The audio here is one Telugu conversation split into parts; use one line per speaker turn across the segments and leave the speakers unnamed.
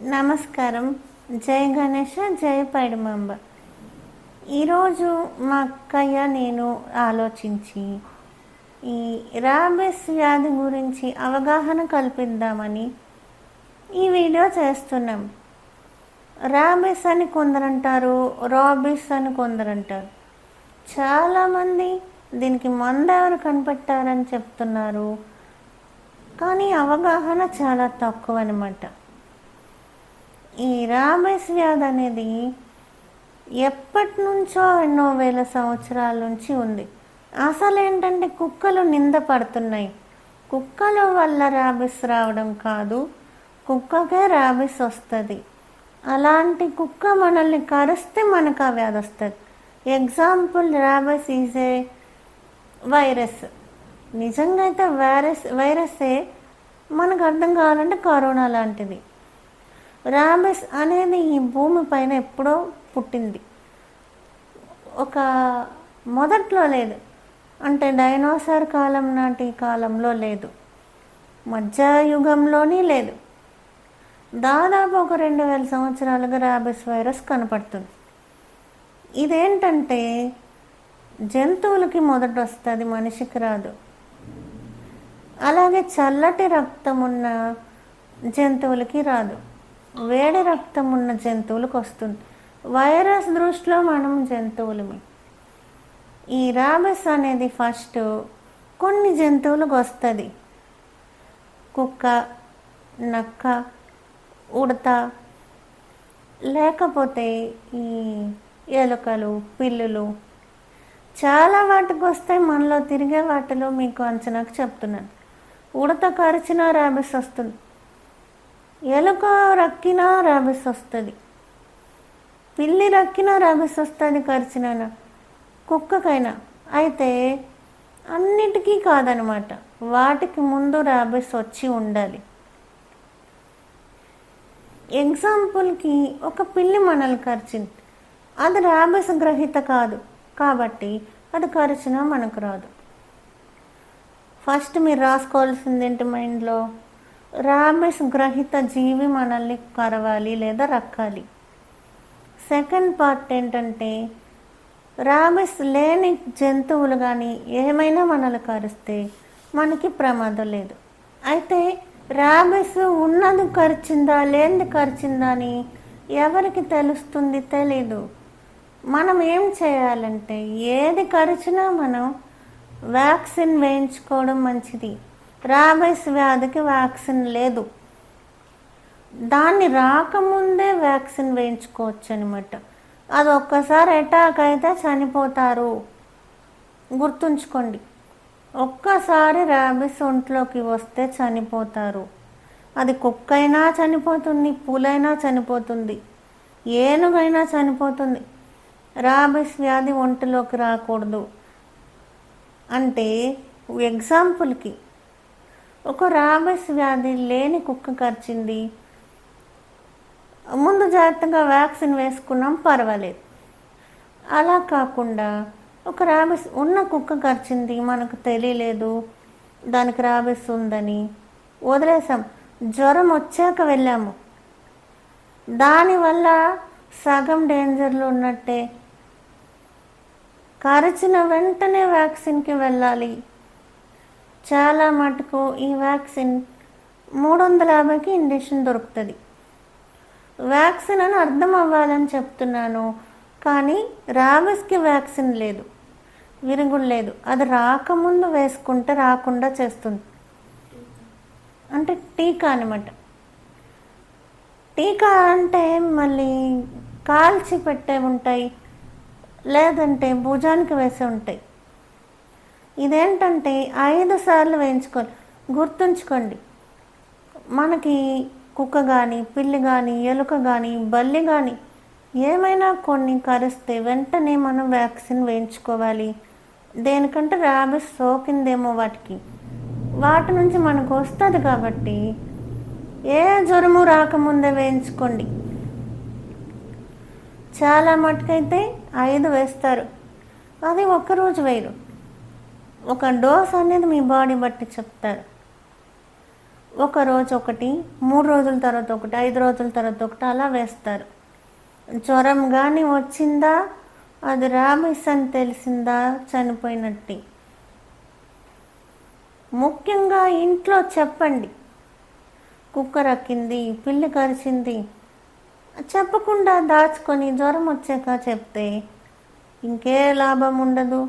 నమస్కారం. జై గణేష జై పైడుమాంబ. ఈరోజు మా అక్కయ్య నేను ఆలోచించి ఈ రాబిస్ వ్యాధి గురించి అవగాహన కల్పిద్దామని ఈ వీడియో చేస్తున్నాం. రాబిస్ అని కొందరంటారు రాబిస్ అని కొందరంటారు. చాలామంది దీనికి మందు ఎవరు కనిపెట్టారని చెప్తున్నారు. కానీ అవగాహన చాలా తక్కువ అనమాట ఈ రాబేస్ వ్యాధి అనేది ఎప్పటి నుంచో ఎన్నో వేల సంవత్సరాల నుంచి ఉంది. అసలు ఏంటంటే కుక్కలు నింద పడుతున్నాయి. కుక్కల వల్ల ర్యాబిస్ రావడం కాదు కుక్కకే ర్యాబిస్ వస్తుంది. అలాంటి కుక్క మనల్ని కరిస్తే మనకు ఆ వ్యాధి వస్తుంది. Example rabies is a virus. నిజంగా అయితే వైరస్ వైరసే మనకు అర్థం కావాలంటే కరోనా లాంటిది. ర్యాబిస్ అనేది ఈ భూమి పైన ఎప్పుడో పుట్టింది. ఒక మొదట్లో లేదు. అంటే డైనోసార్ కాలం నాటి కాలంలో లేదు. మధ్యయుగంలోని లేదు. దాదాపు ఒక రెండు వేల సంవత్సరాలుగా ర్యాబిస్ వైరస్ కనపడుతుంది. ఇదేంటంటే జంతువులకి మొదట వస్తుంది మనిషికి రాదు. అలాగే చల్లటి రక్తం ఉన్న జంతువులకి రాదు. వేడి రక్తం ఉన్న జంతువులకు వస్తుంది. వైరస్ దృష్టిలో మనం జంతువులమే. ఈ రాబెస్ అనేది ఫస్ట్ కొన్ని జంతువులకు వస్తుంది. కుక్క నక్క ఉడత లేకపోతే ఈ ఎలుకలు పిల్లులు. చాలా వాటికి వస్తాయి మనలో తిరిగే వాటిలో మీకు అంచనాకు చెప్తున్నాను. ఉడత కరిచిన ర్యాబిస్ వస్తుంది. ఎలుక రక్కినా ర్యాబిస్ వస్తుంది పిల్లి రక్కినా ర్యాబిస్ వస్తుంది కరిచినా కుక్కకైనా. అయితే అన్నిటికీ కాదనమాట. వాటికి ముందు ర్యాబిస్ వచ్చి ఉండాలి. ఎగ్జాంపుల్కి ఒక పిల్లి మనల్ని కరిచింది. అది ర్యాబిస్ గ్రహీత కాదు. కాబట్టి అది కరిచినా మనకు రాదు. ఫస్ట్ మీరు రాసుకోవాల్సింది ఏంటి మైండ్లో? రామేష్ గ్రహిత జీవి మనల్ని కరవాలి లేదా రక్కాలి. సెకండ్ పార్ట్ ఏంటంటే రామేష్ లేని జంతువులు కానీ ఏమైనా మనల్ని కరిస్తే మనకి ప్రమాదం లేదు. అయితే ర్యాబిస్ ఉన్నది కరిచిందా లేనిది కరిచిందా అని ఎవరికి తెలుస్తుంది తెలీదు. మనం ఏం చేయాలంటే ఏది కరిచినా మనం వ్యాక్సిన్ వేయించుకోవడం మంచిది. రాబైస్ వ్యాధికి వ్యాక్సిన్ లేదు. దాన్ని రాకముందే వ్యాక్సిన్ వేయించుకోవచ్చు అనమాట అది ఒక్కసారి అటాక్ అయితే చనిపోతారు. గుర్తుంచుకోండి. ఒక్కసారి ర్యాబిస్ ఒంట్లోకి వస్తే చనిపోతారు. అది కుక్కైనా చనిపోతుంది పూలైనా చనిపోతుంది ఏనుగైనా చనిపోతుంది. రాబిస్ వ్యాధి ఒంటిలోకి రాకూడదు. అంటే ఎగ్జాంపుల్కి ఒక రాబిస్ వ్యాధి లేని కుక్క కరిచింది. ముందు జాగ్రత్తగా వ్యాక్సిన్ వేసుకున్నాం పర్వాలేదు. అలా కాకుండా ఒక రాబిస్ ఉన్న కుక్క కరిచింది మనకు తెలియలేదు. దానికి రాబిస్ ఉందని వదిలేసాం జ్వరం వచ్చాక వెళ్ళాము. దానివల్ల సగం డేంజర్లో ఉన్నట్టే. కరిచిన వెంటనే వ్యాక్సిన్కి వెళ్ళాలి. చాలా మటుకు ఈ వ్యాక్సిన్ మూడు వందల యాభైకి ఇంజక్షన్ దొరుకుతుంది. వ్యాక్సిన్ అని అర్థం అవ్వాలని చెప్తున్నాను కానీ రాబిస్కి వ్యాక్సిన్ లేదు విరుగుడు లేదు. అది రాకముందు వేసుకుంటే రాకుండా చేస్తుంది. అంటే టీకా అనమాట టీకా అంటే మళ్ళీ కాల్చి పెట్టే ఉంటాయి లేదంటే భుజానికి వేసే ఉంటాయి. ఇదేంటంటే ఐదు సార్లు వేయించుకోవాలి. గుర్తుంచుకోండి. మనకి కుక్క కానీ పిల్లి కానీ ఎలుక కానీ బల్లి కానీ ఏమైనా కొన్ని కరిస్తే వెంటనే మనం వ్యాక్సిన్ వేయించుకోవాలి. దేనికంటే ర్యాబిస్ సోకిందేమో వాటికి. వాటి నుంచి మనకు వస్తుంది కాబట్టి ఏ జ్వరము రాకముందే వేయించుకోండి. చాలా మటుకైతే ఐదు వేస్తారు. అది ఒక్కరోజు వేయరు. ఒక డోస్ అనేది మీ బాడీ బట్టి చెప్తారు. ఒక రోజు ఒకటి మూడు రోజుల తర్వాత ఒకటి ఐదు రోజుల తర్వాత ఒకటి అలా వేస్తారు. జ్వరం కానీ వచ్చిందా? అది రాబిస్ అని తెలిసిందా? చనిపోయినట్టు. ముఖ్యంగా ఇంట్లో చెప్పండి. కుక్క రక్కింది పిల్లి కరిచింది చెప్పకుండా దాచుకొని జ్వరం వచ్చాక చెప్తే ఇంకే లాభం ఉండదు.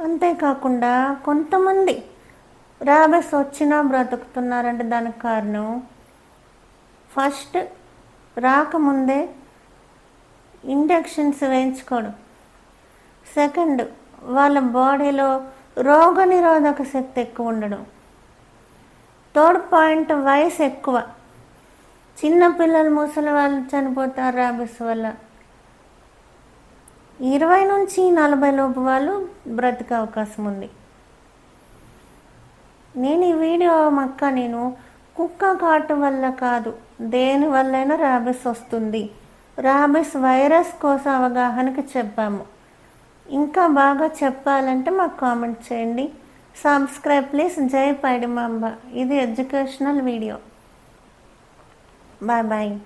అంతేకాకుండా కొంతమంది ర్యాబెస్ వచ్చినా బ్రతుకుతున్నారంటే దానికి కారణం ఫస్ట్ రాకముందే ఇంజక్షన్స్ వేయించుకోవడం. సెకండ్ వాళ్ళ బాడీలో రోగనిరోధక శక్తి ఎక్కువ ఉండడం. థర్డ్ పాయింట్ వయసు ఎక్కువ. చిన్న పిల్లలు ముసలి వాళ్ళు చనిపోతారు ర్యాబిస్ వల్ల. ఇరవై నుంచి నలభై లోపు వాళ్ళు బ్రతికే అవకాశం ఉంది. నేను ఈ వీడియో మక్క నేను కుక్క కాటు వల్ల కాదు దేని వల్లైనా ర్యాబిస్ వస్తుంది. ర్యాబిస్ వైరస్ కోసం అవగాహనకి చెప్పాము. ఇంకా బాగా చెప్పాలంటే మాకు కామెంట్ చేయండి. Subscribe please. జై పైడిమాంబ. ఇది ఎడ్యుకేషనల్ వీడియో. Bye bye.